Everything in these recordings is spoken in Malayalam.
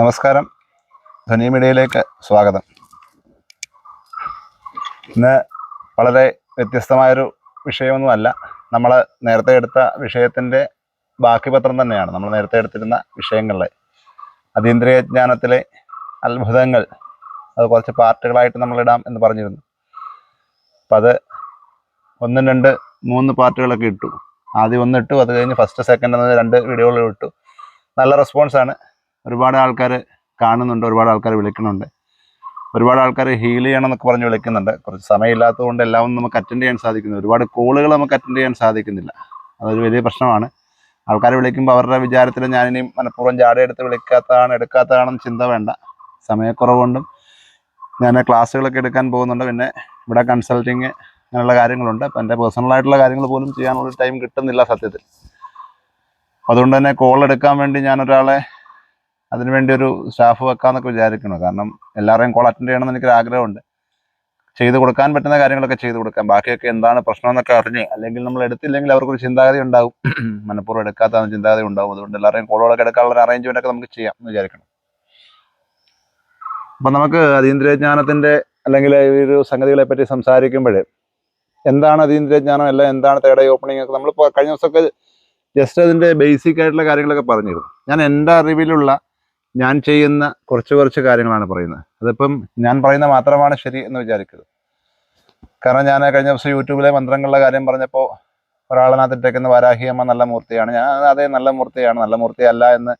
നമസ്കാരം. ധ്വനി മീഡിയയിലേക്ക് സ്വാഗതം. ഇന്ന് വളരെ വ്യത്യസ്തമായൊരു വിഷയമൊന്നുമല്ല. നമ്മൾ നേരത്തെ എടുത്ത വിഷയത്തിന്റെ ബാക്കി പത്രം തന്നെയാണ്. നമ്മൾ നേരത്തെ എടുത്തിരുന്ന വിഷയങ്ങളിലെ. അതീന്ദ്രിയജ്ഞാനത്തിലെ അത്ഭുതങ്ങൾ അത് കുറച്ച് പാർട്ടുകളായിട്ട് നമ്മളിടാം എന്ന് പറഞ്ഞിരുന്നു. അപ്പം അത് ഒന്നും രണ്ട് മൂന്ന് പാർട്ടുകളൊക്കെ ഇട്ടു. ആദ്യം ഒന്ന് ഇട്ടു അത് കഴിഞ്ഞ് ഫസ്റ്റ് സെക്കൻഡ് എന്ന രണ്ട് വീഡിയോകൾ ഇട്ടു. നല്ല റെസ്പോൺസാണ് ഒരുപാട് ആൾക്കാർ കാണുന്നുണ്ട് ഒരുപാട് ആൾക്കാർ വിളിക്കുന്നുണ്ട്. ഒരുപാട് ആൾക്കാർ ഹീൽ ചെയ്യണം എന്നൊക്കെ പറഞ്ഞ് വിളിക്കുന്നുണ്ട്. കുറച്ച് സമയമില്ലാത്തതുകൊണ്ട് എല്ലാം ഒന്നും നമുക്ക് അറ്റൻഡ് ചെയ്യാൻ സാധിക്കുന്നില്ല. ഒരുപാട് കോളുകൾ നമുക്ക് അറ്റൻഡ് ചെയ്യാൻ സാധിക്കുന്നില്ല. അതൊരു വലിയ പ്രശ്നമാണ്. ആൾക്കാർ വിളിക്കുമ്പോൾ അവരുടെ വിചാരത്തിൽ ഞാനിനി മനഃപൂർവം ജാടയെടുത്ത് വിളിക്കാത്തതാണ് എടുക്കാത്തതാണെന്ന് ചിന്ത വേണ്ട. സമയക്കുറവുകൊണ്ടും ഞാൻ ക്ലാസ്സുകളൊക്കെ എടുക്കാൻ പോകുന്നുണ്ട്. പിന്നെ ഇവിടെ കൺസൾട്ടിങ് അങ്ങനെയുള്ള കാര്യങ്ങളുണ്ട്. അപ്പം എന്റെ പേഴ്സണലായിട്ടുള്ള കാര്യങ്ങൾ പോലും ചെയ്യാനുള്ള ടൈം കിട്ടുന്നില്ല സത്യത്തിൽ. അതുകൊണ്ട് തന്നെ കോൾ എടുക്കാൻ വേണ്ടി ഞാൻ ഒരാളെ അതിനുവേണ്ടി ഒരു സ്റ്റാഫ് വെക്കാന്നൊക്കെ വിചാരിക്കണം. കാരണം എല്ലാവരെയും കോൾ അറ്റൻഡ് ചെയ്യണമെന്ന് എനിക്കൊരു ആഗ്രഹമുണ്ട്. ചെയ്തു കൊടുക്കാൻ പറ്റുന്ന കാര്യങ്ങളൊക്കെ ചെയ്തു കൊടുക്കാം. ബാക്കിയൊക്കെ എന്താണ് പ്രശ്നം എന്നൊക്കെ അറിഞ്ഞ് അല്ലെങ്കിൽ നമ്മൾ എടുത്തില്ലെങ്കിൽ അവർക്കൊരു ചിന്താഗതി ഉണ്ടാവും. മനഃപൂർവം എടുക്കാത്ത ചിന്താഗതി ഉണ്ടാവും. അതുകൊണ്ട് എല്ലാവരെയും കോളുകളൊക്കെ എടുക്കാനുള്ള അറേഞ്ച്മെന്റ് ഒക്കെ നമുക്ക് ചെയ്യാം എന്ന് വിചാരിക്കണം. അപ്പം നമുക്ക് അതീന്ദ്രിയജ്ഞാനത്തിന്റെ അല്ലെങ്കിൽ ഈ ഒരു സംഗതികളെ പറ്റി സംസാരിക്കുമ്പോൾ എന്താണ് അതീന്ദ്രിയജ്ഞാനം? അല്ല എന്താണ് തേർഡ് ഓപ്പണിംഗ് ഒക്കെ? നമ്മളിപ്പോൾ കഴിഞ്ഞ ദിവസമൊക്കെ ജസ്റ്റ് അതിന്റെ ബേസിക് ആയിട്ടുള്ള കാര്യങ്ങളൊക്കെ പറഞ്ഞിരുന്നു. ഞാൻ എന്റെ അറിവിലുള്ള ഞാൻ ചെയ്യുന്ന കുറച്ച് കുറച്ച് കാര്യങ്ങളാണ് പറയുന്നത്. അതിപ്പം ഞാൻ പറയുന്ന മാത്രമാണ് ശരി എന്ന് വിചാരിക്കരുത്. കാരണം ഞാൻ കഴിഞ്ഞ ദിവസം യൂട്യൂബിലെ മന്ത്രങ്ങളുടെ കാര്യം പറഞ്ഞപ്പോൾ ഒരാളിനകത്ത് ഇട്ടേക്കുന്ന വാരാഹിയമ്മ നല്ല മൂർത്തിയാണ്. ഞാൻ അതേ നല്ല മൂർത്തിയാണ്. നല്ല മൂർത്തിയല്ല എന്ന്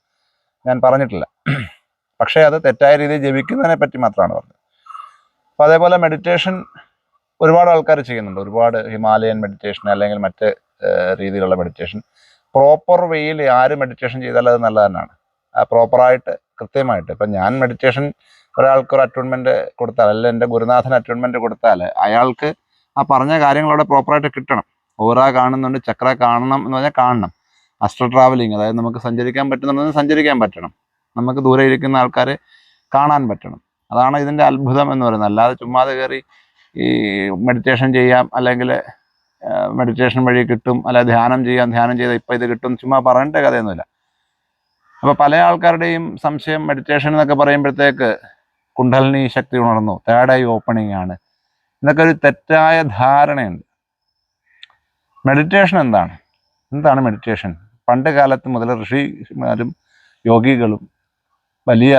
ഞാൻ പറഞ്ഞിട്ടില്ല. പക്ഷേ അത് തെറ്റായ രീതിയിൽ ജപിക്കുന്നതിനെ പറ്റി മാത്രമാണ് പറഞ്ഞത്. അപ്പോൾ അതേപോലെ മെഡിറ്റേഷൻ ഒരുപാട് ആൾക്കാർ ചെയ്യുന്നുണ്ട്. ഒരുപാട് ഹിമാലയൻ മെഡിറ്റേഷൻ അല്ലെങ്കിൽ മറ്റ് രീതിയിലുള്ള മെഡിറ്റേഷൻ പ്രോപ്പർ വേയിൽ ആര് മെഡിറ്റേഷൻ ചെയ്താൽ അത് നല്ല തന്നെയാണ് പ്രോപ്പറായിട്ട് കൃത്യമായിട്ട്. ഇപ്പം ഞാൻ മെഡിറ്റേഷൻ ഒരാൾക്ക് ഒരു അറ്റോൺമെന്റ് കൊടുത്താൽ അല്ലെങ്കിൽ എന്റെ ഗുരുനാഥൻ അറ്റോൺമെന്റ് കൊടുത്താൽ അയാൾക്ക് ആ പറഞ്ഞ കാര്യങ്ങളവിടെ പ്രോപ്പറായിട്ട് കിട്ടണം. ഓറ കാണുന്നുണ്ട് ചക്ര കാണണം എന്ന് പറഞ്ഞാൽ കാണണം. അസ്ട്രോ ട്രാവലിംഗ് അതായത് നമുക്ക് സഞ്ചരിക്കാൻ പറ്റുന്നുണ്ടെന്ന് സഞ്ചരിക്കാൻ പറ്റണം. നമുക്ക് ദൂരെ ഇരിക്കുന്ന ആൾക്കാരെ കാണാൻ പറ്റണം. അതാണ് ഇതിന്റെ അത്ഭുതം എന്ന് പറയുന്നത്. അല്ലാതെ ചുമ്മാതെ കയറി ഈ മെഡിറ്റേഷൻ ചെയ്യാം അല്ലെങ്കിൽ മെഡിറ്റേഷൻ വഴി കിട്ടും അല്ല ധ്യാനം ചെയ്യാം ധ്യാനം ചെയ്താൽ ഇപ്പം ഇത് കിട്ടും ചുമ്മാ പറയേണ്ട കഥയൊന്നുമില്ല. അപ്പോൾ പല ആൾക്കാരുടെയും സംശയം മെഡിറ്റേഷൻ എന്നൊക്കെ പറയുമ്പോഴത്തേക്ക് കുണ്ടലിനി ശക്തി ഉണർന്നു. തേർഡ് ഐ ഓപ്പണിംഗ് ആണ്. എന്നൊക്കെ ഒരു തെറ്റായ ധാരണയുണ്ട്. മെഡിറ്റേഷൻ എന്താണ്? എന്താണ് മെഡിറ്റേഷൻ പണ്ട് കാലത്ത് മുതൽ ഋഷിമാരും യോഗികളും വലിയ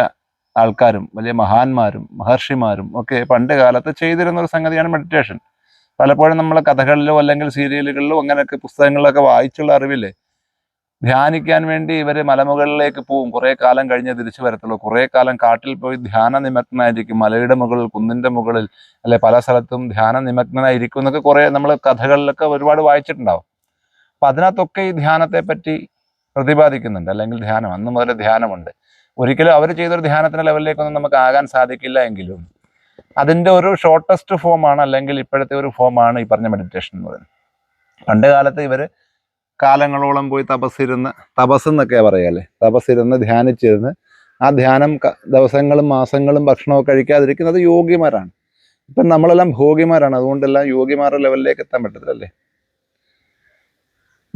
ആൾക്കാരും വലിയ മഹാന്മാരും മഹർഷിമാരും ഒക്കെ പണ്ട് കാലത്ത് ചെയ്തിരുന്ന ഒരു സംഗതിയാണ് മെഡിറ്റേഷൻ പലപ്പോഴും നമ്മൾ കഥകളിലോ അല്ലെങ്കിൽ സീരിയലുകളിലോ അങ്ങനെയൊക്കെ പുസ്തകങ്ങളിലൊക്കെ വായിച്ചുള്ള അറിവില്ലേ? ധ്യാനിക്കാൻ വേണ്ടി ഇവർ മലമുകളിലേക്ക് പോവും. കുറേ കാലം കഴിഞ്ഞ് തിരിച്ചു വരത്തുള്ളൂ. കുറേ കാലം കാട്ടിൽ പോയി ധ്യാന നിമഗ്നായിരിക്കും. മലയുടെ മുകളിൽ കുന്നിന്റെ മുകളിൽ അല്ലെ പല സ്ഥലത്തും ധ്യാന നിമഗ്നായിരിക്കും എന്നൊക്കെ കുറേ നമ്മൾ കഥകളിലൊക്കെ ഒരുപാട് വായിച്ചിട്ടുണ്ടാവും. അപ്പൊ അതിനകത്തൊക്കെ ഈ ധ്യാനത്തെ പറ്റി പ്രതിപാദിക്കുന്നുണ്ട്. അല്ലെങ്കിൽ ധ്യാനം. അന്ന് മുതൽ ധ്യാനമുണ്ട്. ഒരിക്കലും അവർ ചെയ്തൊരു ധ്യാനത്തിന്റെ ലെവലിലേക്കൊന്നും നമുക്ക് ആകാൻ സാധിക്കില്ല എങ്കിലും അതിന്റെ ഒരു ഷോർട്ടസ്റ്റ് ഫോമാണ് അല്ലെങ്കിൽ ഇപ്പോഴത്തെ ഒരു ഫോമാണ് ഈ പറഞ്ഞ മെഡിറ്റേഷൻ എന്ന് പറയുന്നത്. പണ്ട് കാലത്ത് ഇവർ കാലങ്ങളോളം പോയി തപസ്സിരുന്ന് തപസ് എന്നൊക്കെ പറയല്ലേ? തപസ്സിരുന്ന് ധ്യാനിച്ചിരുന്ന് ആ ധ്യാനം ദിവസങ്ങളും മാസങ്ങളും ഭക്ഷണമൊക്കെ കഴിക്കാതിരിക്കുന്നത് യോഗിമാരാണ് ഇപ്പം നമ്മളെല്ലാം ഭോഗിമാരാണ്. അതുകൊണ്ടെല്ലാം യോഗിമാരുടെ ലെവലിലേക്ക് എത്താൻ പറ്റത്തില്ലല്ലേ?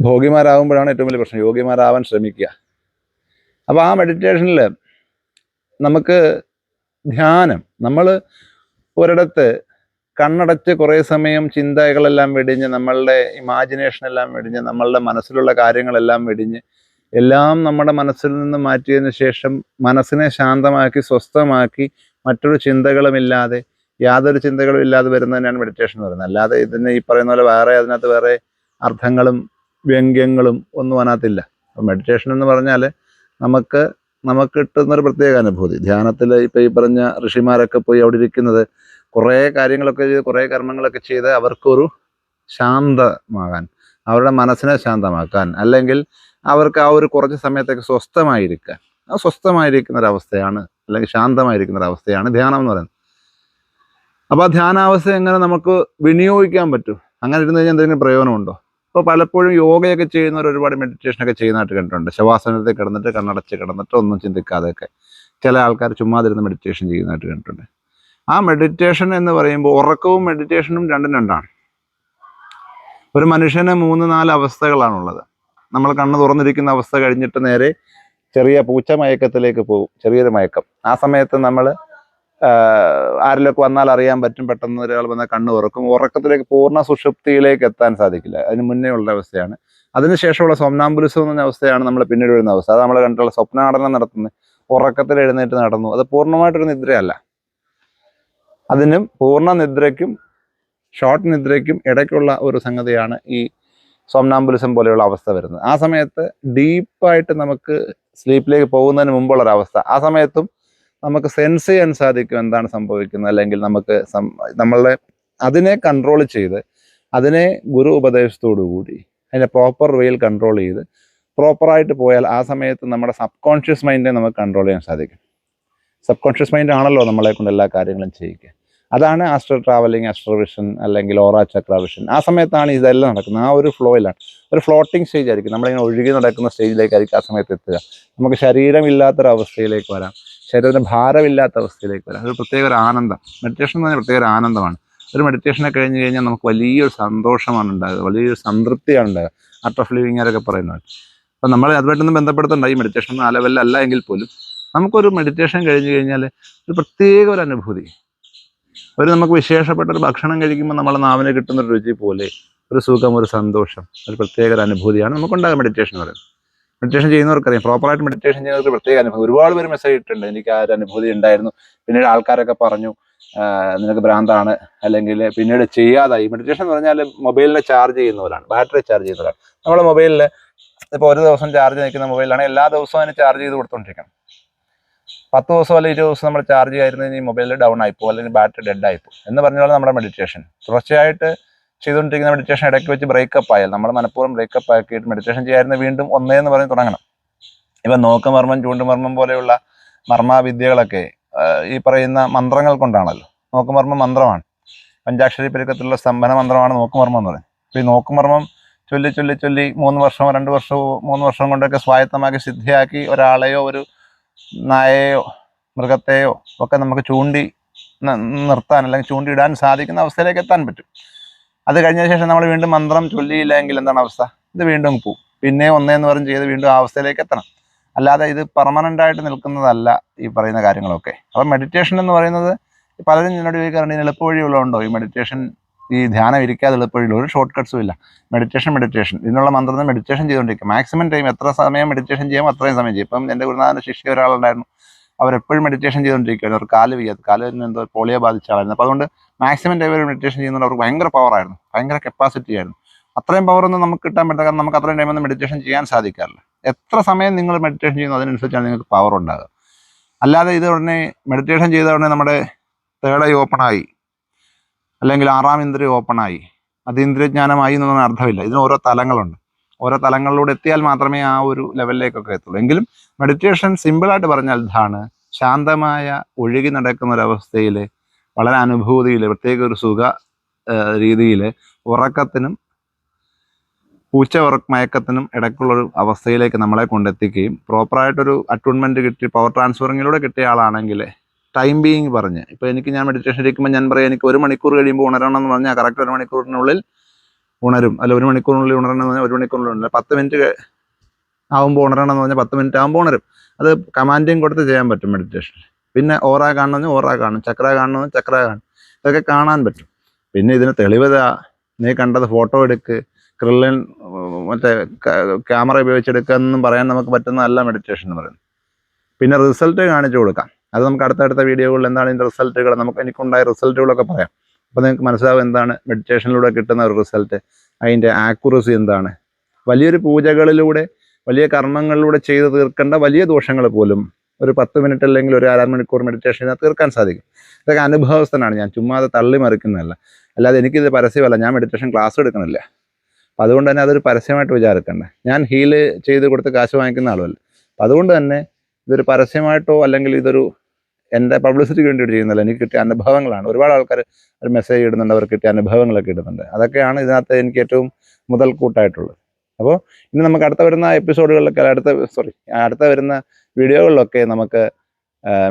ഭോഗിമാരാകുമ്പോഴാണ് ഏറ്റവും വലിയ പ്രശ്നം. യോഗിമാരാവാൻ ശ്രമിക്കുക. അപ്പോൾ ആ മെഡിറ്റേഷനിൽ നമുക്ക് ധ്യാനം നമ്മൾ ഒരിടത്ത് കണ്ണടച്ച് കുറേ സമയം ചിന്തകളെല്ലാം വെടിഞ്ഞ് നമ്മളുടെ ഇമാജിനേഷൻ എല്ലാം വെടിഞ്ഞ് നമ്മളുടെ മനസ്സിലുള്ള കാര്യങ്ങളെല്ലാം വെടിഞ്ഞ് എല്ലാം നമ്മുടെ മനസ്സിൽ നിന്ന് മാറ്റിയതിന് ശേഷം മനസ്സിനെ ശാന്തമാക്കി സ്വസ്ഥമാക്കി മറ്റൊരു ചിന്തകളുമില്ലാതെ യാതൊരു ചിന്തകളും ഇല്ലാതെ വരുന്നതിനാണ് മെഡിറ്റേഷൻ എന്ന് പറയുന്നത്. അല്ലാതെ ഇതിന് ഈ പറയുന്ന പോലെ വേറെ അതിനകത്ത് വേറെ അർത്ഥങ്ങളും വ്യംഗ്യങ്ങളും ഒന്നും അതിനകത്തില്ല. അപ്പം മെഡിറ്റേഷൻ എന്ന് പറഞ്ഞാൽ നമുക്ക് നമുക്ക് കിട്ടുന്നൊരു പ്രത്യേക അനുഭൂതി. ധ്യാനത്തിൽ ഇപ്പം ഈ പറഞ്ഞ ഋഷിമാരൊക്കെ പോയി അവിടെ ഇരിക്കുന്നത് കുറേ കാര്യങ്ങളൊക്കെ ചെയ്ത് കുറേ കർമ്മങ്ങളൊക്കെ ചെയ്ത് അവർക്കൊരു ശാന്തമാകാൻ അവരുടെ മനസ്സിനെ ശാന്തമാക്കാൻ അല്ലെങ്കിൽ അവർക്ക് ആ ഒരു കുറച്ച് സമയത്തേക്ക് സ്വസ്ഥമായിരിക്കാൻ. ആ സ്വസ്ഥമായിരിക്കുന്ന ഒരവസ്ഥയാണ് അല്ലെങ്കിൽ ശാന്തമായിരിക്കുന്ന ഒരവസ്ഥയാണ് ധ്യാനം എന്ന് പറയുന്നത്. അപ്പോൾ ആ ധ്യാനാവസ്ഥ എങ്ങനെ നമുക്ക് വിനിയോഗിക്കാൻ പറ്റും? അങ്ങനെ ഇരുന്ന് കഴിഞ്ഞാൽ എന്തെങ്കിലും പ്രയോജനമുണ്ടോ? ഇപ്പോൾ പലപ്പോഴും യോഗയൊക്കെ ചെയ്യുന്നവർ ഒരുപാട് മെഡിറ്റേഷൻ ഒക്കെ ചെയ്യുന്നതായിട്ട് കണ്ടിട്ടുണ്ട്. ശവാസനത്തിൽ കിടന്നിട്ട് കണ്ണടച്ച് കിടന്നിട്ട് ഒന്നും ചിന്തിക്കാതെയൊക്കെ ചില ആൾക്കാർ ചുമ്മാതിരുന്ന് മെഡിറ്റേഷൻ ചെയ്യുന്നതായിട്ട് കണ്ടിട്ടുണ്ട്. ആ മെഡിറ്റേഷൻ എന്ന് പറയുമ്പോൾ ഉറക്കവും മെഡിറ്റേഷനും രണ്ടും രണ്ടാണ്. ഒരു മനുഷ്യന് മൂന്ന് നാല് അവസ്ഥകളാണുള്ളത്. നമ്മൾ കണ്ണ് തുറന്നിരിക്കുന്ന അവസ്ഥ കഴിഞ്ഞിട്ട് നേരെ ചെറിയ പൂച്ച മയക്കത്തിലേക്ക് പോകും. ചെറിയൊരു മയക്കം. ആ സമയത്ത് നമ്മൾ ആരിലൊക്കെ വന്നാൽ അറിയാൻ പറ്റും പെട്ടെന്ന് ഒരാൾ വന്നാൽ കണ്ണ് തുറക്കും. ഉറക്കത്തിലേക്ക് പൂർണ സുഷുപ്തിയിലേക്ക് എത്താൻ സാധിക്കില്ല. അതിന് മുന്നേ ഉള്ള അവസ്ഥയാണ്. അതിനുശേഷമുള്ള എന്ന് എന്ന അവസ്ഥയാണ് നമ്മൾ പിന്നീട് വരുന്ന അവസ്ഥ. അത് നമ്മൾ കണ്ടിട്ടുള്ള സ്വപ്നാടനം നടത്തുന്നത് ഉറക്കത്തിൽ എഴുന്നേറ്റ് നടന്നു. അത് പൂർണമായിട്ടൊരു നിദ്രയല്ല. അതിനും പൂർണ നിദ്രയ്ക്കും ഷോർട്ട് നിദ്രയ്ക്കും ഇടയ്ക്കുള്ള ഒരു സംഗതിയാണ് ഈ സോംനാംബുലിസം പോലെയുള്ള അവസ്ഥ വരുന്നത്. ആ സമയത്ത് ഡീപ്പായിട്ട് നമുക്ക് സ്ലീപ്പിലേക്ക് പോകുന്നതിന് മുമ്പുള്ള ഒരു അവസ്ഥ ആ സമയത്തും നമുക്ക് സെൻസ് ചെയ്യാൻ സാധിക്കും എന്താണ് സംഭവിക്കുന്നത് അല്ലെങ്കിൽ നമുക്ക് നമ്മളെ നമ്മളുടെ അതിനെ കൺട്രോൾ ചെയ്ത് അതിനെ ഗുരു ഉപദേശത്തോടു കൂടി അതിനെ പ്രോപ്പർ വേയിൽ കൺട്രോൾ ചെയ്ത് പ്രോപ്പറായിട്ട് പോയാൽ ആ സമയത്ത് നമ്മുടെ സബ് കോൺഷ്യസ് മൈൻഡിനെ നമുക്ക് കൺട്രോൾ ചെയ്യാൻ സാധിക്കും. സബ് കോൺഷ്യസ് മൈൻഡ് ആണല്ലോ നമ്മളെ കൊണ്ട് എല്ലാ കാര്യങ്ങളും ചെയ്യിക്കുക. അതാണ് ആസ്ട്രോ ട്രാവലിംഗ് ആസ്ട്രോ വിഷൻ അല്ലെങ്കിൽ ഓറ ചക്ര വിഷൻ ആ സമയത്താണ് ഇതെല്ലാം നടക്കുന്നത്. ആ ഒരു ഫ്ലോയിലാണ് ഒരു ഫ്ലോട്ടിംഗ് സ്റ്റേജ് ആയിരിക്കും. നമ്മളിങ്ങനെ ഒഴുകി നടക്കുന്ന സ്റ്റേജിലേക്കായിരിക്കും ആ സമയത്ത് എത്തുക. നമുക്ക് ശരീരമില്ലാത്തൊരവസ്ഥയിലേക്ക് വരാം. ശരീരത്തിന് ഭാരമില്ലാത്ത അവസ്ഥയിലേക്ക് വരാം. ഒരു പ്രത്യേക ഒരു ആനന്ദം. മെഡിറ്റേഷൻ എന്ന് പറഞ്ഞാൽ പ്രത്യേക ഒരു ആനന്ദമാണ്. ഒരു മെഡിറ്റേഷനെ കഴിഞ്ഞ് കഴിഞ്ഞാൽ നമുക്ക് വലിയൊരു സന്തോഷമാണ് ഉണ്ടാകുക. വലിയൊരു സംതൃപ്തിയാണ് ഉണ്ടാകുക. ആർട്ട് ഓഫ് ലിവിങ് ആരൊക്കെ പറയുന്നത് അപ്പം നമ്മൾ അതുമായിട്ടൊന്നും ബന്ധപ്പെടുത്തേണ്ട. ഈ മെഡിറ്റേഷൻ ആ ലെവലിലല്ല എങ്കിൽ പോലും നമുക്കൊരു മെഡിറ്റേഷൻ കഴിഞ്ഞ് കഴിഞ്ഞാൽ ഒരു പ്രത്യേക ഒരു അനുഭൂതി. ഒരു നമുക്ക് വിശേഷപ്പെട്ട ഒരു ഭക്ഷണം കഴിക്കുമ്പോൾ നമ്മളെ നാവിന് കിട്ടുന്ന ഒരു രുചി പോലെ ഒരു സുഖം ഒരു സന്തോഷം ഒരു പ്രത്യേക ഒരു അനുഭൂതിയാണ് നമുക്കുണ്ടാകുക മെഡിറ്റേഷൻ എന്ന് പറയുന്നത്. മെഡിറ്റേഷൻ ചെയ്യുന്നവർക്കറിയാം പ്രോപ്പറായിട്ട് മെഡിറ്റേഷൻ ചെയ്യുന്നവർക്ക് പ്രത്യേക അനുഭവം ഒരുപാട് പേര് മെസ്സേജ് ഇട്ടിട്ടുണ്ട് എനിക്ക് ആ ഒരു അനുഭൂതി ഉണ്ടായിരുന്നു. പിന്നീട് ആൾക്കാരൊക്കെ പറഞ്ഞു നിനക്ക് ഭ്രാന്താണ് അല്ലെങ്കിൽ പിന്നീട് ചെയ്യാതായി. മെഡിറ്റേഷൻ എന്ന് പറഞ്ഞാൽ മൊബൈലിനെ ചാർജ് ചെയ്യുന്നവരാണ് ബാറ്ററി ചാർജ് ചെയ്യുന്നവരാണ് നമ്മുടെ മൊബൈലിൽ ഇപ്പോൾ ഒരു ദിവസം ചാർജ് നിൽക്കുന്ന മൊബൈലാണ് എല്ലാ ദിവസവും അതിന് ചാർജ് ചെയ്ത് കൊടുത്തോണ്ടിരിക്കണം. പത്ത് ദിവസം അല്ലെങ്കിൽ ഇരുപത് ദിവസം നമ്മൾ ചാർജ് ചെയ്യുന്നതിന് ഈ മൊബൈൽ ഡൗൺ ആയിപ്പോ അല്ലെങ്കിൽ ബാറ്ററി ഡെഡ് ആയിപ്പോ എന്ന് പറഞ്ഞാൽ നമ്മുടെ മെഡിറ്റേഷൻ തുടർച്ചയായിട്ട് ചെയ്തുകൊണ്ടിരിക്കുന്ന മെഡിറ്റേഷൻ ഇടയ്ക്ക് വെച്ച് ബ്രേക്കപ്പ് ആയാൽ നമ്മൾ മനഃപൂർവം ബ്രേക്കപ്പ് ആക്കിയിട്ട് മെഡിറ്റേഷൻ ചെയ്യാമായിരുന്നു വീണ്ടും ഒന്നേ എന്ന് പറഞ്ഞ് തുടങ്ങണം. ഇപ്പം നോക്കുമർമ്മം ചൂണ്ടുമർമ്മം പോലെയുള്ള മർമ്മവിദ്യകളൊക്കെ ഈ പറയുന്ന മന്ത്രങ്ങൾ കൊണ്ടാണല്ലോ. നോക്കുമർമ്മം മന്ത്രമാണ്. പഞ്ചാക്ഷരി പെരുക്കത്തിലുള്ള സ്തംഭന മന്ത്രമാണ് നോക്കുമർമ്മം എന്ന് പറയുന്നത്. അപ്പോൾ ഈ നോക്കുമർമ്മം ചൊല്ലി ചൊല്ലി ചൊല്ലി മൂന്ന് വർഷമോ രണ്ട് വർഷമോ മൂന്ന് വർഷം കൊണ്ടൊക്കെ സ്വായത്തമാക്കി സിദ്ധിയാക്കി ഒരാളെയോ ഒരു നായയോ മൃഗത്തെയോ ഒക്കെ നമുക്ക് ചൂണ്ടി നിർത്താൻ അല്ലെങ്കിൽ ചൂണ്ടിയിടാൻ സാധിക്കുന്ന അവസ്ഥയിലേക്ക് എത്താൻ പറ്റും. അത് കഴിഞ്ഞ ശേഷം നമ്മൾ വീണ്ടും മന്ത്രം ചൊല്ലിയില്ലെങ്കിൽ എന്താണ് അവസ്ഥ? ഇത് വീണ്ടും പോവും. പിന്നെ ഒന്നേന്ന് പറഞ്ഞ് ചെയ്ത് വീണ്ടും ആ അവസ്ഥയിലേക്ക് എത്തണം. അല്ലാതെ ഇത് പെർമനന്റ് ആയിട്ട് നിൽക്കുന്നതല്ല ഈ പറയുന്ന കാര്യങ്ങളൊക്കെ. അപ്പം മെഡിറ്റേഷൻ എന്ന് പറയുന്നത് പലരും എന്നോട് ചോദിക്കാറുണ്ട് ഇതിന് എളുപ്പവഴികളുണ്ടോ ഈ മെഡിറ്റേഷൻ ഈ ധ്യാനം ഇരിക്കാതെ എളുപ്പവഴിയുള്ള ഒരു ഷോർട്ട് കട്ട്സും ഇല്ല. മെഡിറ്റേഷൻ മെഡിറ്റേഷൻ ഇതിനുള്ള മന്ത്രം മെഡിറ്റേഷൻ ചെയ്തുകൊണ്ടിരിക്കുക മാക്സിമം ടൈം എത്ര സമയം മെഡിറ്റേഷൻ ചെയ്യാം അത്രയും സമയം ചെയ്യും. ഇപ്പം എന്റെ ഗുരുനാഥന്റെ ശിഷ്യ ഒരാളുണ്ടായിരുന്നു. അവരെപ്പോഴും മെഡിറ്റേഷൻ ചെയ്തുകൊണ്ടിരിക്കുകയാണ് അവർ കാൽ വയ്യാത്ത കാലിന് എന്തോ പോളിയോ ബാധിച്ച ആളായിരുന്നു. അപ്പോൾ അതുകൊണ്ട് മാക്സിമം ടൈം മെഡിറ്റേഷൻ ചെയ്യുന്നുണ്ട് അവർക്ക് ഭയങ്കര പവറായിരുന്നു ഭയങ്കര കപ്പാസിറ്റി ആയിരുന്നു. അത്രയും പവറൊന്നും നമുക്ക് കിട്ടാൻ പറ്റില്ല. കാരണം നമുക്ക് അത്രയും ടൈമൊന്നും മെഡിറ്റേഷൻ ചെയ്യാൻ സാധിക്കാറില്ല. എത്ര സമയം നിങ്ങൾ മെഡിറ്റേഷൻ ചെയ്യുന്നു അതിനനുസരിച്ചാണ് നിങ്ങൾക്ക് പവർ ഉണ്ടാകുക അല്ലാതെ ഇത് ഉടനെ മെഡിറ്റേഷൻ ചെയ്ത ഉടനെ നമ്മുടെ തേർഡ് ഐ ഓപ്പണായി അല്ലെങ്കിൽ ആറാം ഇന്ദ്രിയ ഓപ്പണായി അത് ഇന്ദ്രിയജ്ഞാനമായി എന്നൊന്നും അർത്ഥമില്ല. ഇതിന് ഓരോ തലങ്ങളുണ്ട്. ഓരോ തലങ്ങളിലൂടെ എത്തിയാൽ മാത്രമേ ആ ഒരു ലെവലിലേക്കൊക്കെ എത്തുള്ളൂ. എങ്കിലും മെഡിറ്റേഷൻ സിമ്പിളായിട്ട് പറഞ്ഞാൽ ഇതാണ്. ശാന്തമായ ഒഴുകി നടക്കുന്ന ഒരവസ്ഥയിൽ വളരെ അനുഭൂതിയിൽ പ്രത്യേക ഒരു സുഖ രീതിയിൽ ഉറക്കത്തിനും പൂച്ച ഉറക്ക മയക്കത്തിനും ഇടയ്ക്കുള്ളൊരു അവസ്ഥയിലേക്ക് നമ്മളെ കൊണ്ടെത്തിക്കുകയും പ്രോപ്പറായിട്ടൊരു അറ്റൂൺമെന്റ് കിട്ടി പവർ ട്രാൻസ്ഫറിങ്ങിലൂടെ കിട്ടിയ ആളാണെങ്കിൽ ടൈം ബീയിങ് പറഞ്ഞ്. ഇപ്പോൾ എനിക്ക് ഞാൻ മെഡിറ്റേഷൻ ഇരിക്കുമ്പോൾ ഞാൻ പറയാം എനിക്ക് ഒരു മണിക്കൂർ കഴിയുമ്പോൾ ഉണരണം എന്ന് പറഞ്ഞാൽ കറക്റ്റ് ഒരു മണിക്കൂറിനുള്ളിൽ ഉണരും. അല്ല ഒരു മണിക്കൂറിനുള്ളിൽ ഉണരണം എന്ന് പറഞ്ഞാൽ ഒരു മണിക്കൂറിനുള്ളിൽ ഉണരും. പത്ത് മിനിറ്റ് ആകുമ്പോൾ ഉണരണം എന്ന് പറഞ്ഞാൽ പത്ത് മിനിറ്റ് ആകുമ്പോൾ ഉണരും. അത് കമാൻഡിങ് കൊടുത്ത് ചെയ്യാൻ പറ്റും മെഡിറ്റേഷൻ പിന്നെ ഓറ കാണണമെന്ന് ഓറ കാണും. ചക്ര കാണണമെന്ന് ചക്ര കാണും. ഇതൊക്കെ കാണാൻ പറ്റും. പിന്നെ ഇതിന് തെളിവത നീ കണ്ടത് ഫോട്ടോ എടുക്ക്. ക്രില്ലൻ മറ്റേ ക്യാമറ ഉപയോഗിച്ചെടുക്കുക എന്നും പറയാൻ നമുക്ക് പറ്റുന്നതല്ല മെഡിറ്റേഷൻ എന്ന് പറയുന്നത്. പിന്നെ റിസൾട്ട് കാണിച്ചു കൊടുക്കാം. അത് നമുക്ക് അടുത്തടുത്ത വീഡിയോകളിൽ എന്താണ് ഇതിന്റെ റിസൾട്ടുകൾ നമുക്ക് എനിക്കുണ്ടായ റിസൾട്ടുകളൊക്കെ പറയാം. അപ്പോൾ നിങ്ങൾക്ക് മനസ്സിലാവും എന്താണ് മെഡിറ്റേഷനിലൂടെ കിട്ടുന്ന ഒരു റിസൾട്ട്. അതിന്റെ ആക്യുറസി എന്താണ്? വലിയൊരു പൂജകളിലൂടെ വലിയ കർമ്മങ്ങളിലൂടെ ചെയ്ത് തീർക്കേണ്ട വലിയ ദോഷങ്ങൾ പോലും ഒരു പത്ത് മിനിറ്റ് അല്ലെങ്കിൽ ഒരു അര മണിക്കൂർ മെഡിറ്റേഷൻ ചെയ്താൽ തീർക്കാൻ സാധിക്കും. ഇതൊക്കെ അനുഭവസ്ഥനാണ്. ഞാൻ ചുമ്മാ തള്ളി മറിക്കുന്നതല്ല. അല്ലാതെ എനിക്കിത് പരസ്യമല്ല. ഞാൻ മെഡിറ്റേഷൻ ക്ലാസ് എടുക്കണില്ല അപ്പം അതുകൊണ്ട് തന്നെ അതൊരു പരസ്യമായിട്ട് വിചാരിക്കണ്ട. ഞാൻ ഹീൽ ചെയ്ത് കൊടുത്ത് കാശ് വാങ്ങിക്കുന്ന ആളുമല്ല. അപ്പം അതുകൊണ്ട് തന്നെ ഇതൊരു പരസ്യമായിട്ടോ അല്ലെങ്കിൽ ഇതൊരു എന്റെ പബ്ലിസിറ്റിക്ക് വേണ്ടിയിട്ട് ചെയ്യുന്നില്ല എനിക്ക് കിട്ടിയ അനുഭവങ്ങളാണ്. ഒരുപാട് ആൾക്കാർ ഒരു മെസ്സേജ് ഇടുന്നുണ്ട് അവർക്ക് കിട്ടിയ അനുഭവങ്ങളൊക്കെ ഇടുന്നുണ്ട്. അതൊക്കെയാണ് ഇതിനകത്ത് എനിക്ക് ഏറ്റവും മുതൽക്കൂട്ടായിട്ടുള്ളത്. അപ്പോൾ ഇനി നമുക്ക് അടുത്ത വരുന്ന എപ്പിസോഡുകളിലൊക്കെ അടുത്ത സോറി അടുത്ത വരുന്ന വീഡിയോകളിലൊക്കെ നമുക്ക്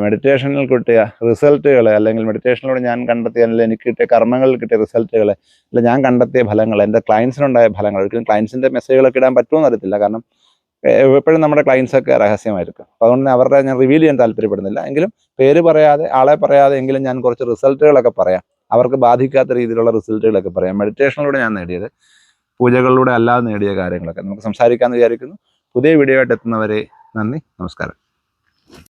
മെഡിറ്റേഷനിൽ കിട്ടിയ റിസൾട്ടുകൾ അല്ലെങ്കിൽ മെഡിറ്റേഷനിലൂടെ ഞാൻ കണ്ടെത്തിയ അല്ലെങ്കിൽ എനിക്ക് കിട്ടിയ കർമ്മങ്ങളിൽ കിട്ടിയ റിസൾട്ടുകൾ അല്ലെങ്കിൽ ഞാൻ കണ്ടെത്തിയ ഫലങ്ങൾ എന്റെ ക്ലയൻസിനുണ്ടായ ഫലങ്ങൾ. ഒരിക്കലും ക്ലയൻസിന്റെ മെസ്സേജുകളൊക്കെ ഇടാൻ പറ്റുമെന്ന് അറിയത്തില്ല. കാരണം എപ്പോഴും നമ്മുടെ ക്ലയൻസൊക്കെ രഹസ്യമായിരിക്കും. അപ്പോൾ അതുകൊണ്ട് അവരുടെ ഞാൻ റിവീൽ ചെയ്യാൻ താല്പര്യപ്പെടുന്നില്ല. എങ്കിലും പേര് പറയാതെ ആളെ പറയാതെ എങ്കിലും ഞാൻ കുറച്ച് റിസൾട്ടുകളൊക്കെ പറയാം. അവർക്ക് ബാധിക്കാത്ത രീതിയിലുള്ള റിസൾട്ടുകളൊക്കെ പറയാം. മെഡിറ്റേഷനിലൂടെ ഞാൻ നേടിയത് പൂജകളിലൂടെ അല്ലാതെ നേടിയ കാര്യങ്ങളൊക്കെ. നമുക്ക് സംസാരിക്കാമെന്ന് വിചാരിക്കുന്നു. പുതിയ വീഡിയോ ആയിട്ട് എത്തുന്നവരെ നന്ദി നമസ്കാരം.